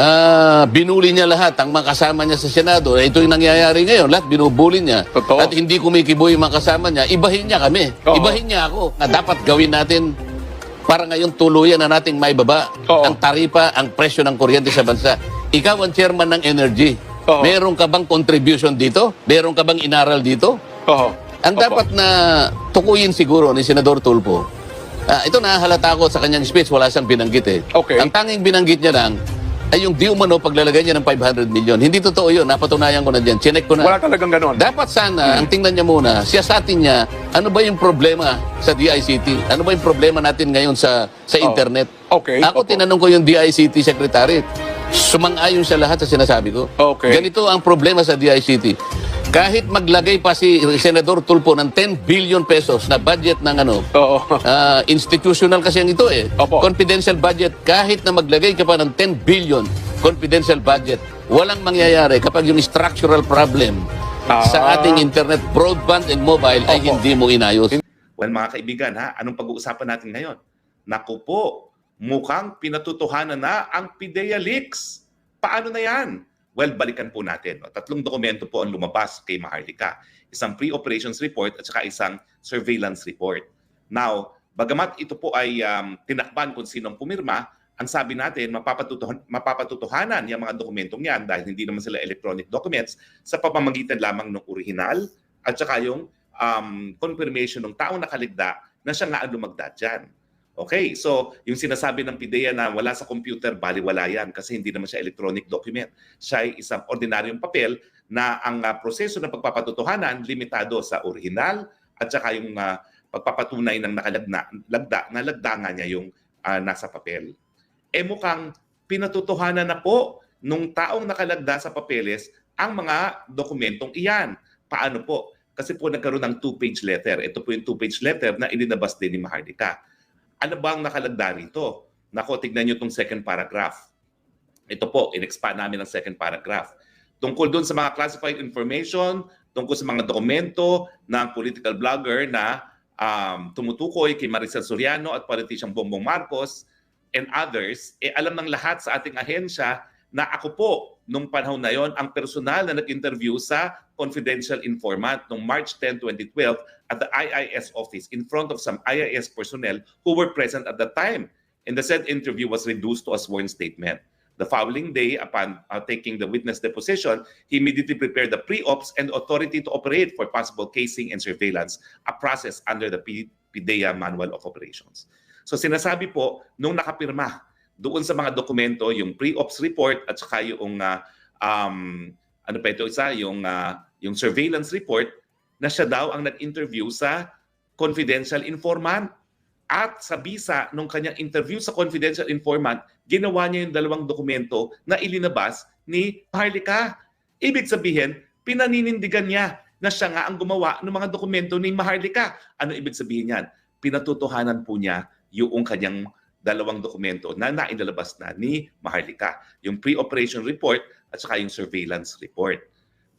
Ah, binuli niya lahat, ang mga kasama niya sa Senado. Eh, Ito yung nangyayari ngayon. Lahat binubuli niya. Totoo. At hindi kumikibo yung mga kasama niya. Ibahin niya kami. Oo. Ibahin niya ako. Na dapat gawin natin para ngayon tuluyan na nating maibaba Oo. ang taripa, ang presyo ng kuryente sa bansa. Ikaw ang chairman ng energy. Oo. Meron ka bang contribution dito? Meron ka bang inaral dito? Oo. Ang Opo. dapat na tukuyin siguro ni Senador Tulfo, ah, ito nahahalata ko sa kanyang speech, wala siyang binanggit eh. Okay. Ang tanging binanggit niya lang ay yung di umano paglalagay niya ng 500 million. Hindi totoo yun, napatunayan ko na dyan, chinek ko na. Wala talagang ganon. Dapat sana, ang tingnan niya muna, siyasatin niya, ano ba yung problema sa DICT? Ano ba yung problema natin ngayon sa sa Oh. internet? Okay, Ako opo. tinanong ko yung DICT secretary. Sumang-ayon siya lahat sa sinasabi ko. Okay. Ganito ang problema sa DICT. Kahit maglagay pa si Senador Tulfo ng 10 billion pesos na budget ng ano, Oo. Ah, institutional kasi ang ito eh. Opo. Confidential budget. Kahit na maglagay ka pa ng 10 billion confidential budget, walang mangyayari kapag yung structural problem Ah. sa ating internet, broadband and mobile ay Opo. hindi mo inayos. Well, mga kaibigan, ha, anong pag-uusapan natin ngayon? Naku po, mukhang pinatutuhanan na ang PIDEA leaks. Paano na yan? Well, balikan po natin. Tatlong dokumento po ang lumabas kay Maharlika. Isang pre-operations report at saka isang surveillance report. Now, bagamat ito po ay um, tinakban kung sinong pumirma, ang sabi natin, mapapatutuhan, mapapatutuhanan yung mga dokumentong yan dahil hindi naman sila electronic documents sa pamamagitan lamang ng original at saka yung um, confirmation ng taong nakaligda na siya nga ang lumagda dyan. Okay, so yung sinasabi ng PIDEA na wala sa computer, baliwala yan kasi hindi naman siya electronic document. Siya ay isang ordinaryong papel na ang uh, proseso ng pagpapatutuhanan limitado sa original at saka yung uh, pagpapatunay ng nakalagda lagda, na lagda nga niya yung uh, nasa papel. Eh mukhang pinatutuhanan na po nung taong nakalagda sa papeles ang mga dokumentong iyan. Paano po? Kasi po nagkaroon ng two-page letter. Ito po yung two-page letter na ilinabas din ni Mahardika. Ano ba ang nakalagda rito? Nako, tignan nyo itong second paragraph. Ito po, in-expand namin ang second paragraph. Tungkol doon sa mga classified information, tungkol sa mga dokumento ng political blogger na um, tumutukoy kay Maricel Soriano at politician Bongbong Marcos and others, eh alam ng lahat sa ating ahensya na ako po nung panahon na yon ang personal na nag-interview sa confidential informant noong March 10, 2012 at the IIS office in front of some IIS personnel who were present at the time. And the said interview was reduced to a sworn statement. The following day, upon uh, taking the witness deposition, he immediately prepared the pre-ops and authority to operate for possible casing and surveillance, a process under the PIDEA Manual of Operations. So sinasabi po, nung nakapirma doon sa mga dokumento, yung pre-ops report at saka yung uh, um, ano pa ito isa, yung, uh, yung surveillance report, na siya daw ang nag-interview sa confidential informant. At sa bisa nung kanyang interview sa confidential informant, ginawa niya yung dalawang dokumento na ilinabas ni Maharlika. Ibig sabihin, pinaninindigan niya na siya nga ang gumawa ng mga dokumento ni Maharlika. Ano ibig sabihin yan? Pinatutuhanan po niya yung kanyang dalawang dokumento na nailalabas na ni Maharlika. Yung pre-operation report at saka yung surveillance report.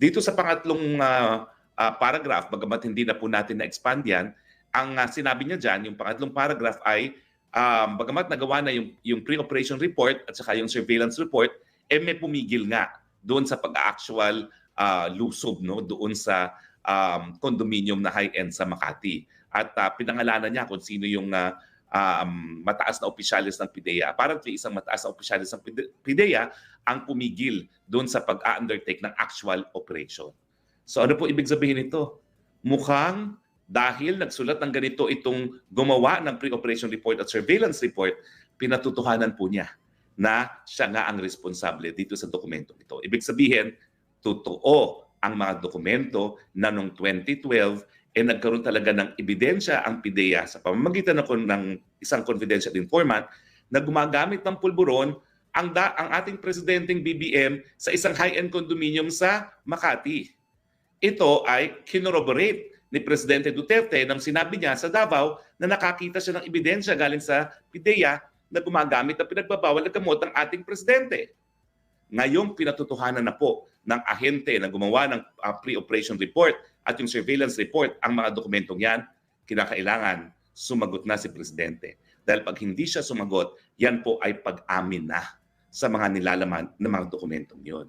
Dito sa pangatlong ah, ah, paragraph, bagamat hindi na po natin na-expand yan, ang ah, sinabi niya dyan, yung pangatlong paragraph ay, um, bagamat nagawa na yung, yung pre-operation report at saka yung surveillance report, eh may pumigil nga doon sa pag-actual ah, lusob no doon sa um, condominium na high-end sa Makati. At ah, pinangalanan niya kung sino yung ah, um, mataas na opisyalis ng PIDEA. Apparently, isang mataas na opisyalis ng Pide- PIDEA ang pumigil doon sa pag-undertake ng actual operation. So ano po ibig sabihin nito? Mukhang dahil nagsulat ng ganito itong gumawa ng pre-operation report at surveillance report, pinatutuhanan po niya na siya nga ang responsable dito sa dokumento ito. Ibig sabihin, totoo ang mga dokumento na noong 2012 eh nagkaroon talaga ng ebidensya ang PIDEA sa pamamagitan ng, ng isang confidential informant na gumagamit ng pulburon ang, da, ang ating presidenteng BBM sa isang high-end condominium sa Makati. Ito ay kinorroborate ni Presidente Duterte nang sinabi niya sa Davao na nakakita siya ng ebidensya galing sa PIDEA na gumagamit ng pinagbabawal na gamot ng ating presidente. Ngayong pinatutuhanan na po ng ahente na gumawa ng uh, pre-operation report at yung surveillance report ang mga dokumentong yan, kinakailangan sumagot na si Presidente. Dahil pag hindi siya sumagot, yan po ay pag-amin na sa mga nilalaman ng mga dokumentong yon.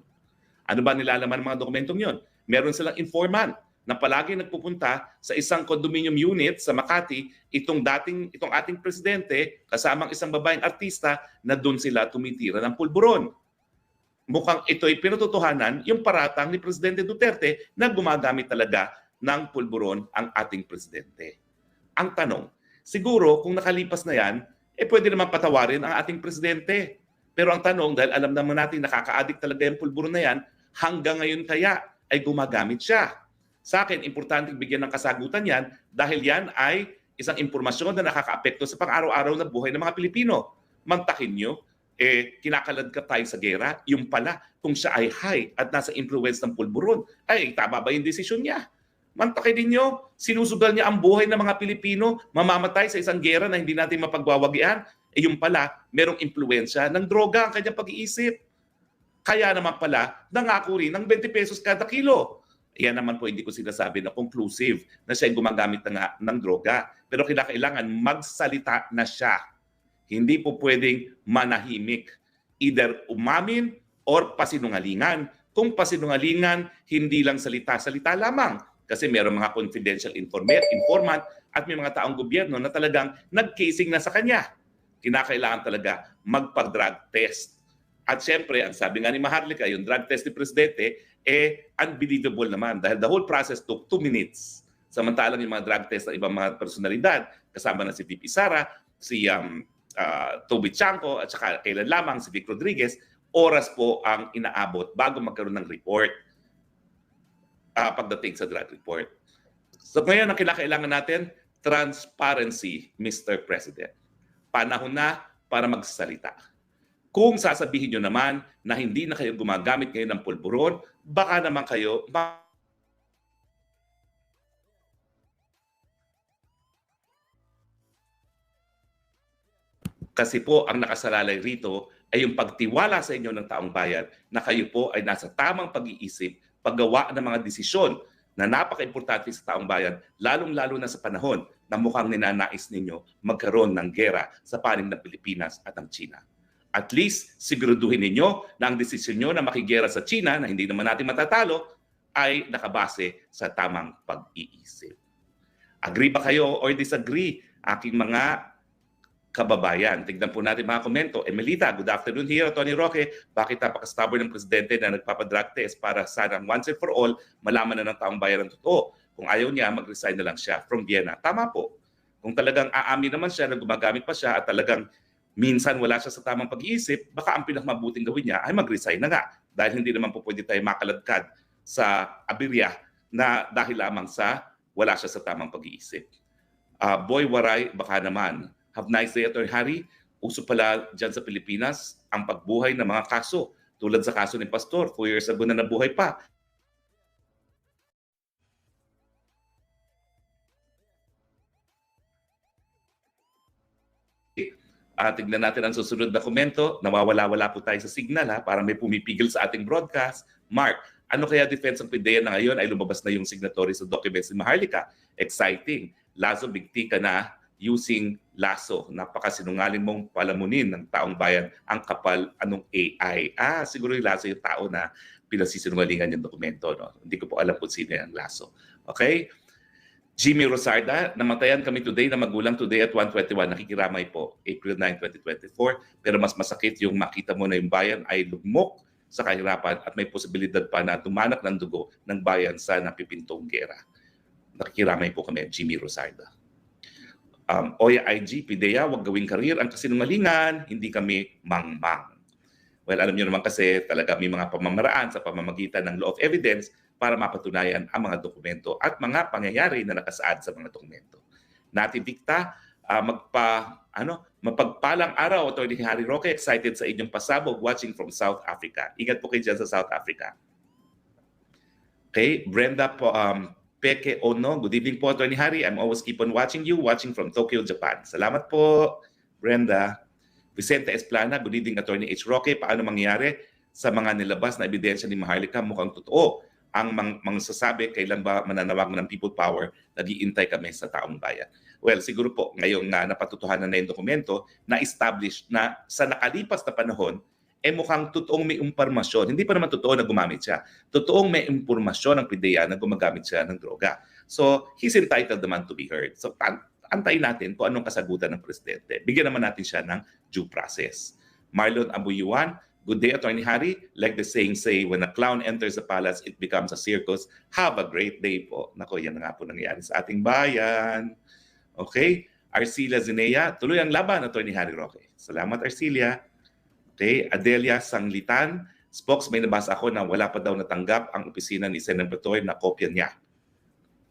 Ano ba nilalaman ng mga dokumentong yon? Meron silang informant na palagi nagpupunta sa isang condominium unit sa Makati itong dating itong ating presidente kasamang isang babaeng artista na doon sila tumitira ng pulburon. Mukhang ito'y pinatutuhanan yung paratang ni Presidente Duterte na gumagamit talaga ng pulburon ang ating presidente. Ang tanong, siguro kung nakalipas na yan, eh pwede naman patawarin ang ating presidente. Pero ang tanong, dahil alam naman natin nakaka-addict talaga yung pulburon na yan, hanggang ngayon kaya ay gumagamit siya. Sa akin, importante bigyan ng kasagutan yan dahil yan ay isang impormasyon na nakakaapekto sa pang-araw-araw na buhay ng mga Pilipino. Mantakin nyo, eh, kinakalad ka tayo sa gera, yung pala, kung siya ay high at nasa influence ng pulburon, ay tama ba yung desisyon niya? Mantakin ninyo, sinusugal niya ang buhay ng mga Pilipino, mamamatay sa isang gera na hindi natin mapagwawagian, eh yung pala, merong impluensya ng droga ang kanyang pag-iisip. Kaya naman pala, nangako rin ng 20 pesos kada kilo. Yan naman po hindi ko sinasabi na conclusive na siya gumagamit nga ng droga. Pero kailangan magsalita na siya. Hindi po pwedeng manahimik. Either umamin or pasinungalingan. Kung pasinungalingan, hindi lang salita-salita lamang. Kasi meron mga confidential informant, informant at may mga taong gobyerno na talagang nag-casing na sa kanya. Kinakailangan talaga magpa-drug test. At syempre, ang sabi nga ni Maharlika, yung drug test ni Presidente, eh, unbelievable naman dahil the whole process took two minutes. Samantalang yung mga drug test ng ibang mga personalidad, kasama na si VP Sara, si um, uh, Toby Chanko, at saka kailan lamang si Vic Rodriguez, oras po ang inaabot bago magkaroon ng report uh, pagdating sa drug report. So ngayon, ang kinakailangan natin, transparency, Mr. President. Panahon na para magsalita. Kung sasabihin nyo naman na hindi na kayo gumagamit ngayon ng pulburon, baka naman kayo Kasi po ang nakasalalay rito ay yung pagtiwala sa inyo ng taong bayan na kayo po ay nasa tamang pag-iisip, paggawa ng mga desisyon na napaka-importante sa taong bayan, lalong-lalo na sa panahon na mukhang ninanais ninyo magkaroon ng gera sa panig ng Pilipinas at ng China. At least, siguraduhin ninyo na ang desisyon nyo na makigera sa China, na hindi naman natin matatalo, ay nakabase sa tamang pag-iisip. Agree ba kayo or disagree, aking mga kababayan? Tignan po natin mga komento. Emelita, good afternoon here. Tony Roque, bakit napaka-stubborn ng presidente na nagpapadrug test para sana once and for all, malaman na ng taong bayan ang totoo. Kung ayaw niya, mag-resign na lang siya from Vienna. Tama po. Kung talagang aamin naman siya na gumagamit pa siya at talagang minsan wala siya sa tamang pag-iisip, baka ang pinakamabuting gawin niya ay mag-resign na nga. Dahil hindi naman po pwede tayo makaladkad sa abirya na dahil lamang sa wala siya sa tamang pag-iisip. Uh, boy Waray, baka naman. Have nice day, Atty. Harry. Uso pala dyan sa Pilipinas ang pagbuhay ng mga kaso. Tulad sa kaso ni Pastor, 4 years ago na nabuhay pa. Uh, tignan natin ang susunod na komento. Nawawala-wala po tayo sa signal ha, parang may pumipigil sa ating broadcast. Mark, ano kaya defense ng PIDEA na ngayon ay lumabas na yung signatory sa documents ni Maharlika? Exciting. Lazo, bigti ka na using Lasso. Napakasinungaling mong palamunin ng taong bayan ang kapal anong AI. Ah, siguro yung Lasso yung tao na pinasisinungalingan yung dokumento. No? Hindi ko po alam kung sino yung Lasso. Okay? Jimmy Rosarda, namatayan kami today na magulang today at 121. Nakikiramay po, April 9, 2024. Pero mas masakit yung makita mo na yung bayan ay lugmok sa kahirapan at may posibilidad pa na tumanak ng dugo ng bayan sa napipintong gera. Nakikiramay po kami, Jimmy Rosarda. Um, Oya IG, Pidea, wag gawing karir ang kasinungalingan, hindi kami mangmang. Well, alam niyo naman kasi talaga may mga pamamaraan sa pamamagitan ng law of evidence para mapatunayan ang mga dokumento at mga pangyayari na nakasaad sa mga dokumento. Nati Victa, uh, magpa ano, mapagpalang araw Attorney Harry Roque, excited sa inyong pasabog watching from South Africa. Ingat po kayo dyan sa South Africa. Okay, Brenda po, um, Peke Ono, good evening po Attorney Harry. I'm always keep on watching you, watching from Tokyo, Japan. Salamat po, Brenda. Vicente Esplana, good evening Attorney H. Roque. Paano mangyayari sa mga nilabas na ebidensya ni Maharlika mukhang totoo? ang mang, mangsasabi kailan ba mananawag ng people power, nag-iintay kami sa taong bayan. Well, siguro po ngayong na napatutuhanan na yung dokumento na establish na sa nakalipas na panahon, eh mukhang totoong may impormasyon. Hindi pa naman totoo na gumamit siya. Totoong may impormasyon ng PIDEA na gumagamit siya ng droga. So, he's entitled naman to be heard. So, an- antayin natin kung anong kasagutan ng presidente. Bigyan naman natin siya ng due process. Marlon Abuyuan, good day, Attorney Harry. Like the saying say, when a clown enters the palace, it becomes a circus. Have a great day po. Nako, yan na nga po nangyari sa ating bayan. Okay? Arcilia Zinea, tuloy ang laban, Attorney Harry Roque. Salamat, Arcilia. Okay, Adelia Sanglitan, spokes may nabasa ako na wala pa daw natanggap ang opisina ni Senator Toy na kopya niya.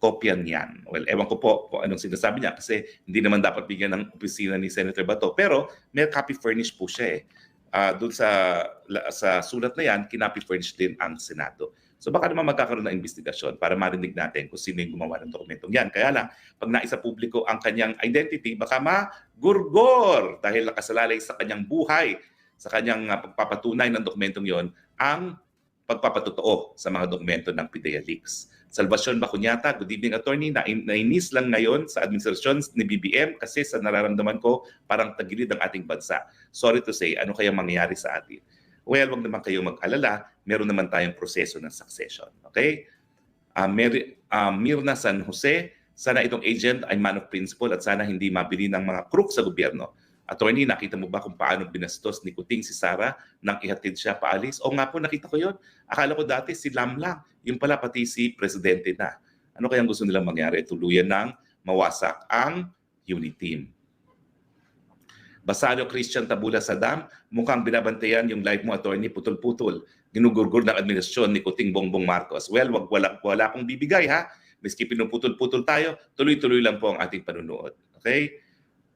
Kopya niyan. Well, ewan ko po kung anong sinasabi niya kasi hindi naman dapat bigyan ng opisina ni Senator Bato. Pero may copy furnished po siya eh. Ah, doon sa sa sulat na yan, kinopy furnished din ang Senado. So baka naman magkakaroon ng investigasyon para marinig natin kung sino yung gumawa ng dokumentong yan. Kaya lang, pag naisa publiko ang kanyang identity, baka magurgor dahil nakasalalay sa kanyang buhay sa kanyang uh, pagpapatunay ng dokumentong yon ang pagpapatotoo sa mga dokumento ng PIDEA leaks. Salvacion Bacunyata, good evening attorney. Na nainis lang ngayon sa administrasyon ni BBM kasi sa nararamdaman ko parang tagilid ang ating bansa. Sorry to say, ano kaya mangyayari sa atin? Well, wag naman kayo mag-alala. Meron naman tayong proseso ng succession. Okay? Uh, Mer- uh, Mirna San Jose, sana itong agent ay man of principle at sana hindi mabili ng mga crook sa gobyerno. Attorney, nakita mo ba kung paano binastos ni Kuting si Sara nang ihatid siya paalis? O nga po, nakita ko yon. Akala ko dati si Lam lang. Yung pala pati si Presidente na. Ano kayang gusto nilang mangyari? Tuluyan ng mawasak ang unit team. Basario Christian Tabula Sadam, mukhang binabantayan yung live mo, attorney, putol-putol. Ginugurgur ng administrasyon ni Kuting Bongbong Marcos. Well, wag, wala, wala akong bibigay ha. Miski pinuputol-putol tayo, tuloy-tuloy lang po ang ating panunood. Okay?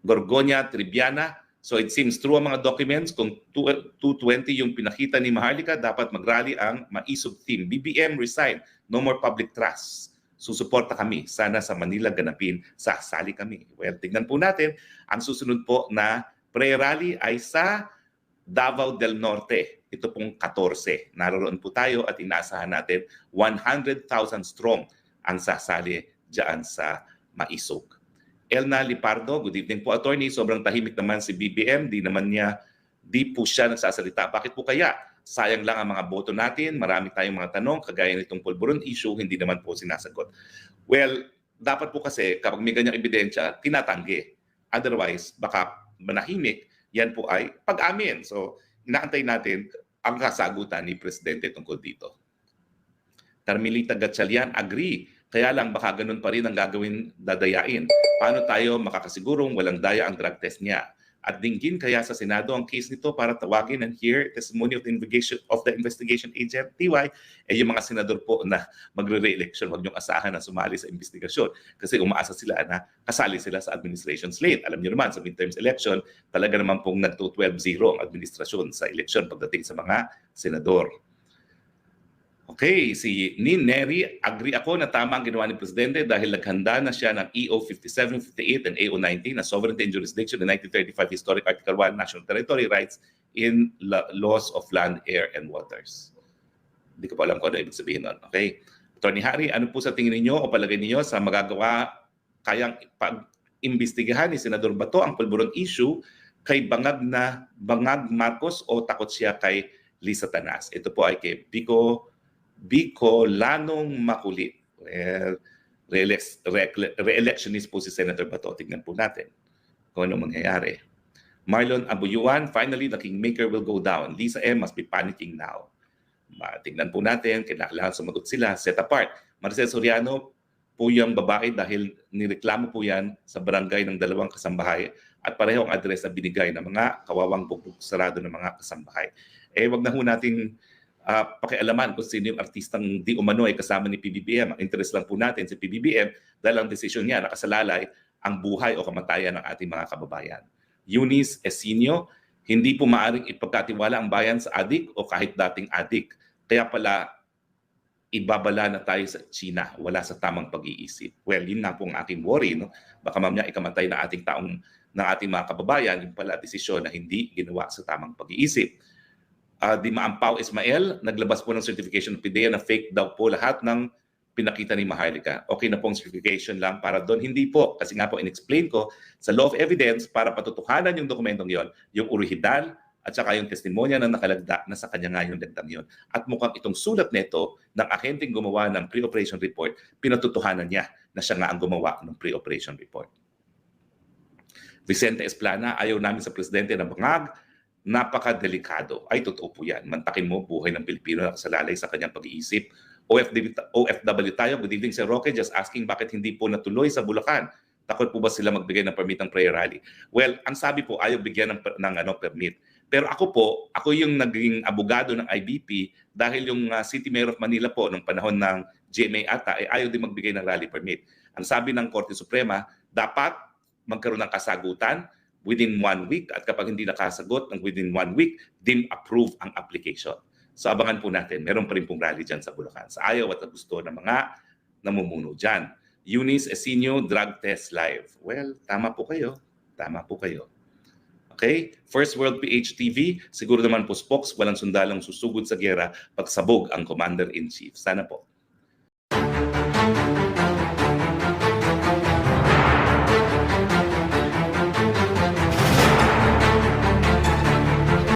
Gorgonya Triviana. So it seems true ang mga documents. Kung 220 yung pinakita ni Maharlika, dapat mag-rally ang maisog team. BBM resign. No more public trust. Susuporta kami. Sana sa Manila ganapin. Sasali kami. Well, tignan po natin. Ang susunod po na pre-rally ay sa Davao del Norte. Ito pong 14. Naroon po tayo at inaasahan natin 100,000 strong ang sasali dyan sa Maisog. Elna Lipardo, good evening po attorney. Sobrang tahimik naman si BBM, di naman niya, di po siya nagsasalita. Bakit po kaya? Sayang lang ang mga boto natin, marami tayong mga tanong, kagaya nitong pulburon issue, hindi naman po sinasagot. Well, dapat po kasi kapag may ganyang ebidensya, tinatanggi. Otherwise, baka manahimik, yan po ay pag-amin. So, inaantay natin ang kasagutan ni Presidente tungkol dito. Carmelita Gatchalian, agree. Kaya lang baka ganun pa rin ang gagawin dadayain. Paano tayo makakasigurong walang daya ang drug test niya? At dinggin kaya sa Senado ang case nito para tawagin and hear testimony of the investigation of the investigation agent TY eh yung mga senador po na magre-re-election wag niyong asahan na sumali sa investigasyon kasi umaasa sila na kasali sila sa administration slate. Alam niyo naman sa midterms election talaga naman pong nagto-12-0 ang administrasyon sa election pagdating sa mga senador. Okay, si Nin Neri, agree ako na tama ang ginawa ni Presidente dahil naghanda na siya ng EO 57, 58, and AO 19 na sovereignty and jurisdiction in 1935 Historic Article 1 National Territory Rights in la- Laws of Land, Air, and Waters. Hindi ko pa alam kung ano ibig sabihin nun. Okay? Attorney Harry, ano po sa tingin ninyo o palagay ninyo sa magagawa kayang pag-imbestigahan ni Senador Bato ang pulburon issue kay Bangag na Bangag Marcos o takot siya kay Lisa Tanas? Ito po ay kay Pico Bicolanong Makulit. Well, re-elec- re- re-electionist po si Senator Bato. Tingnan po natin kung ano mangyayari. Marlon Abuyuan, finally, the kingmaker will go down. Lisa M. must be panicking now. Tingnan po natin, kailangan sumagot sila, set apart. Maricel Soriano, po yung babae dahil nireklamo po yan sa barangay ng dalawang kasambahay at pareho ang address na binigay ng mga kawawang bubog sarado ng mga kasambahay. Eh, wag na ho nating uh, pakialaman kung sino yung artistang di umano ay kasama ni PBBM. Ang interest lang po natin si PBBM dahil ang desisyon niya nakasalalay ang buhay o kamatayan ng ating mga kababayan. Eunice Esinio, hindi po maaring ipagkatiwala ang bayan sa adik o kahit dating adik. Kaya pala ibabala na tayo sa China, wala sa tamang pag-iisip. Well, yun nga po ang aking worry. No? Baka mamaya ikamatay na ating taong ng ating mga kababayan, yung pala desisyon na hindi ginawa sa tamang pag-iisip uh, di Maampaw Ismael, naglabas po ng certification ng PIDEA na fake daw po lahat ng pinakita ni Maharlika. Okay na pong certification lang para doon. Hindi po, kasi nga po in-explain ko, sa law of evidence, para patutuhanan yung dokumentong yon, yung original at saka yung testimonya na nakalagda na sa kanya nga yung dagdang yun. At mukhang itong sulat nito ng ahenteng gumawa ng pre-operation report, pinatutuhanan niya na siya nga ang gumawa ng pre-operation report. Vicente Esplana, ayaw namin sa presidente na bangag, napakadelikado. Ay, totoo po yan. Mantakin mo buhay ng Pilipino na kasalalay sa kanyang pag-iisip. OFW, OFW tayo. Good evening, Sir Roque. Just asking bakit hindi po natuloy sa Bulacan. Takot po ba sila magbigay ng permit ng prayer rally? Well, ang sabi po, ayaw bigyan ng, ng ano, permit. Pero ako po, ako yung naging abogado ng IBP dahil yung uh, City Mayor of Manila po nung panahon ng GMA ata ay ayaw din magbigay ng rally permit. Ang sabi ng Korte Suprema, dapat magkaroon ng kasagutan within one week at kapag hindi nakasagot ng within one week, dim approve ang application. So abangan po natin, meron pa rin pong rally dyan sa Bulacan. Sa ayaw at gusto ng mga namumuno dyan. Eunice Esinio, drug test live. Well, tama po kayo. Tama po kayo. Okay? First World PH TV, siguro naman po spokes, walang sundalong susugod sa gera pagsabog ang Commander-in-Chief. Sana po.